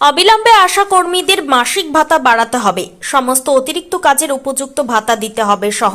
অবিলম্বে আশা কর্মীদের মাসিক ভাতা বাড়াতে হবে। সমস্ত অতিরিক্ত কাজের উপযুক্ত ভাতা দিতে হবে সহ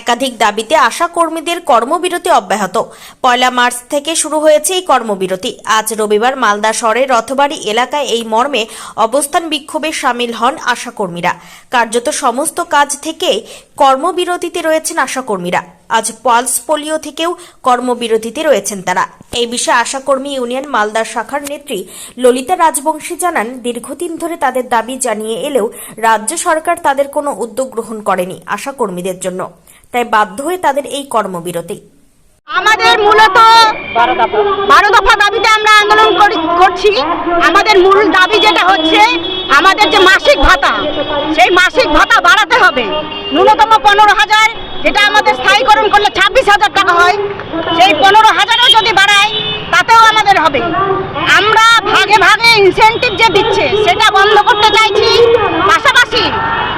একাধিক দাবিতে আশা কর্মীদের কর্মবিরতি অব্যাহত। পয়লা মার্চ থেকে শুরু হয়েছে এই কর্মবিরতি। আজ রবিবার মালদা শহরের রথবাড়ি এলাকায় এই মর্মে অবস্থান বিক্ষোভে সামিল হন আশা কর্মীরা। কার্যত সমস্ত কাজ থেকে কর্মবিরতিতে রয়েছেন আশা কর্মীরা। আজ পালস পোলিও থেকেও কর্মবিরতিতে রয়েছেন তারা। এই বিষয়ে আশাকর্মী ইউনিয়ন মালদা শাখার নেত্রী ললিতা রাজবংশী জানান। দীর্ঘদিন ধরে তাদের দাবি জানিয়ে এলেও রাজ্য সরকার তাদের কোনো উদ্যোগ গ্রহণ করেনি আশাকর্মীদের জন্য। তাই বাধ্য হয়ে তাদের এই কর্মবিরতি। আমাদের মূলত বারো দফা। দাবিতে আমরা আন্দোলন করছি। আমাদের মূল দাবি যেটা হচ্ছে, আমাদের যে মাসিক ভাতা, সেই মাসিক ভাতা বাড়াতে হবে। ন্যূনতম পনেরো হাজার, যেটা আমাদের স্থায়ীকরণ করলে ছাব্বিশ হাজার টাকা হয়, সেই পনেরো হাজারও যদি বাড়ায়, তাতেও আমাদের হবে। ইনসেন্টিভ যে দিচ্ছে সেটা বন্ধ করতে চাইছি। পাশাপাশি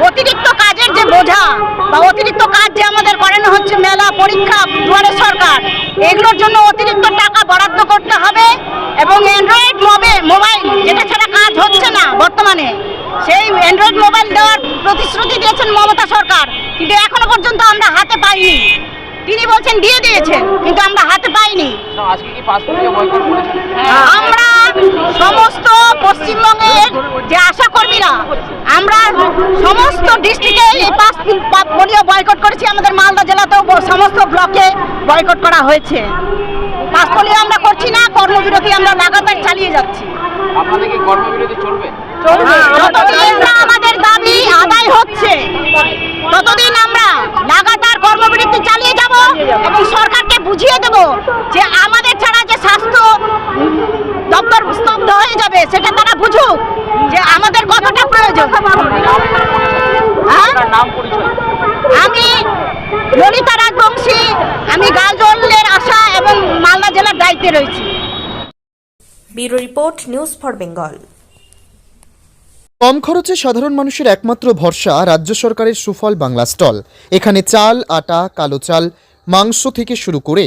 অতিরিক্ত কাজের যে বোঝা বা অতিরিক্ত কাজ যে আমাদের করানো হচ্ছে মেলা পরীক্ষা দুয়ারে সরকার এগুলোর জন্য অতিরিক্ত টাকা বরাদ্দ করতে হবে এবং অ্যান্ড্রয়েড মোবাইল যেটা ছাড়া কাজ হচ্ছে না বর্তমানে সেই অ্যান্ড্রয়েড মোবাইল দেওয়ার প্রতিশ্রুতি দিয়েছেন মমতা সরকার কিন্তু এখনও পর্যন্ত আমরা হাতে পাইনি। তিনি বলছেন দিয়ে দিয়েছেন কিন্তু আমরা হাতে পাইনি। আমরা সমস্ত পশ্চিমবঙ্গের যে আশা কর্মীরা আমরা সমস্ত ডিস্ট্রিক্টে এই পাঁচ পোলিও বয়কট করেছি। আমাদের মালদা জেলাতেও সমস্ত ব্লকে বয়কট করা হয়েছে। পাঁচ পোলিও আমরা করছি না কর্মবিরতি আমরা লাগাতার চালিয়ে যাচ্ছি। আপনাদের কি কর্মবিরতি চলবে? যতদিন না আমাদের দাবি আদায় হচ্ছে ততদিন আমরা লাগাতার কর্মবিরতি চালিয়ে যাব এবং সরকারকে বুঝিয়ে দেব যে আমাদের ছাড়া যে স্বাস্থ্য দপ্তর স্তব্ধ হয়ে যাবে সেটা তারা বুঝুক যে আমাদের কতটা প্রয়োজন হ্যাঁ? আপনার নাম পরিচয় আমি ললিতা রাজবংশী আমি গাজলের আশা এবং মালদা জেলার দায়িত্বে রয়েছি। Bureau report news for Bengal. কম খরচে সাধারণ মানুষের একমাত্র ভরসা রাজ্য সরকারের সুফল বাংলা স্টল। এখানে চাল আটা কালো চাল মাংস থেকে শুরু করে